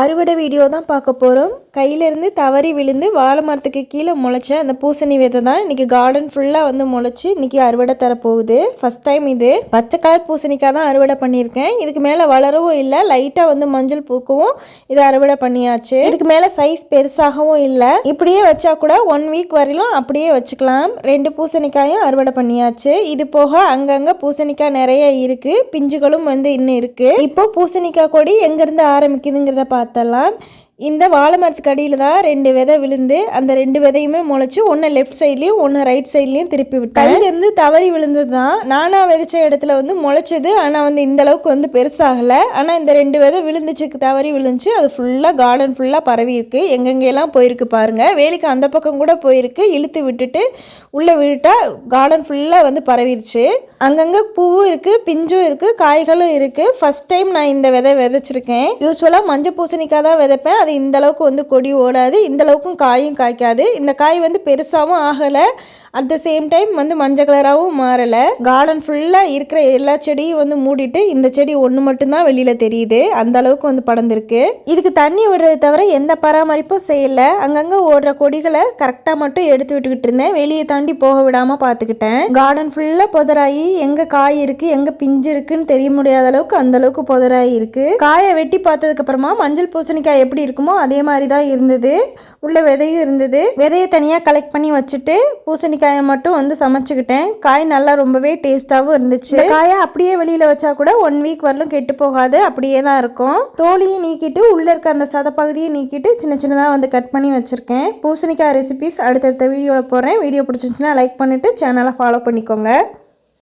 அறுவடை வீடியோ தான் பார்க்க போகிறோம் கையிலேருந்து தவறி விழுந்து வாழை மரத்துக்கு கீழே முளைச்ச அந்த பூசணி விதை தான் இன்றைக்கி கார்டன் ஃபுல்லாக வந்து முளைச்சி இன்றைக்கி அறுவடை தரப்போகுது. ஃபஸ்ட் டைம் இது. பச்சை கலர் பூசணிக்காய் தான் அறுவடை பண்ணியிருக்கேன். இதுக்கு மேலே வளரவும் இல்லை லைட்டாக வந்து மஞ்சள் பூக்கவும் இது அறுவடை பண்ணியாச்சு. இதுக்கு மேலே சைஸ் பெருசாகவும் இல்லை. இப்படியே வச்சா கூட ஒன் வீக் வரையிலும் அப்படியே வச்சுக்கலாம். ரெண்டு பூசணிக்காயும் அறுவடை பண்ணியாச்சு. இது போக அங்கங்கே பூசணிக்காய் நிறைய இருக்குது பிஞ்சுகளும் வந்து இன்னும் இருக்குது இப்போ பூசணிக்காய் கொடி எங்கேருந்து ஆரம்பிக்குதுங்கிறத பார்த்து পাতালাম இந்த வாழை மரத்துக்கு அடியில் தான் ரெண்டு விதை விழுந்து அந்த ரெண்டு விதையுமே முளைச்சி ஒன்று லெஃப்ட் சைட்லேயும் ஒன்று ரைட் சைட்லேயும் திருப்பி விட்டேன். இருந்து தவறி விழுந்தது தான். நானாக விதைச்ச இடத்துல வந்து முளைச்சது. ஆனால் வந்து இந்த அளவுக்கு வந்து பெருசாகலை. ஆனால் இந்த ரெண்டு விதை விழுந்துச்சுக்கு தவறி விழுந்துச்சு. அது ஃபுல்லாக கார்டன் ஃபுல்லாக பரவி இருக்கு. எங்கெங்கெல்லாம் போயிருக்கு பாருங்கள் வேலிக்கு அந்த பக்கம் கூட போயிருக்கு. இழுத்து விட்டுட்டு உள்ளே விட்டால் கார்டன் ஃபுல்லாக வந்து பரவிருச்சு. அங்கங்கே பூவும் இருக்குது பிஞ்சும் இருக்குது காய்களும் இருக்குது ஃபஸ்ட் டைம் நான் இந்த விதை விதைச்சிருக்கேன். யூஸ்வலாக மஞ்சள் பூசணிக்காய் தான் விதைப்பேன். அது இந்த அளவுக்கு வந்து கொடி ஓடாது இந்த அளவுக்கும் காயும் காய்க்காது. இந்த காய் வந்து பெருசாகவும் ஆகலை. அட் த சேம் டைம் வந்து மஞ்சள் கலராகவும் மாறலை. கார்டன் ஃபுல்லாக இருக்கிற எல்லா செடியும் வந்து மூடிட்டு இந்த செடி ஒன்று மட்டும்தான் வெளியில் தெரியுது. அந்த அளவுக்கு வந்து படர்ந்துருக்கு. இதுக்கு தண்ணி விடுறது தவிர எந்த பராமரிப்பும் செய்யலை. அங்கங்கே ஓடுற கொடிகளை கரெக்டாக மட்டும் எடுத்து விட்டுக்கிட்டு இருந்தேன். வெளியே தாண்டி போக விடாமல் பார்த்துக்கிட்டேன். கார்டன் ஃபுல்லாக புதராகி எங்கே காய் இருக்குது எங்கே பிஞ்சு இருக்குன்னு தெரிய முடியாத அளவுக்கு அந்த அளவுக்கு புதராகி இருக்குது காயை வெட்டி பார்த்ததுக்கு அப்புறமா மஞ்சள் பூசணிக்காய் எப்படி இருக்கு அதே மாதிரி தான் இருந்தது. உள்ள விதையும் இருந்தது. விதையை தனியாக கலெக்ட் பண்ணி வச்சுட்டு பூசணிக்காயை மட்டும் வந்து சமைச்சுக்கிட்டேன். காய் நல்லா ரொம்பவே டேஸ்ட்டாகவும் இருந்துச்சு. காயை அப்படியே வெளியில் வச்சா கூட ஒன் வீக் வரலும் கெட்டு போகாது. அப்படியே தான் இருக்கும். தோலியும் நீக்கிட்டு உள்ளே இருக்க அந்த சத பகுதியை நீக்கிட்டு சின்ன சின்னதாக வந்து கட் பண்ணி வச்சுருக்கேன். பூசணிக்காய் ரெசிபிஸ் அடுத்தடுத்த வீடியோவில் போடுறேன். வீடியோ பிடிச்சிருந்துச்சுன்னா லைக் பண்ணிவிட்டு சேனலை ஃபாலோ பண்ணிக்கோங்க.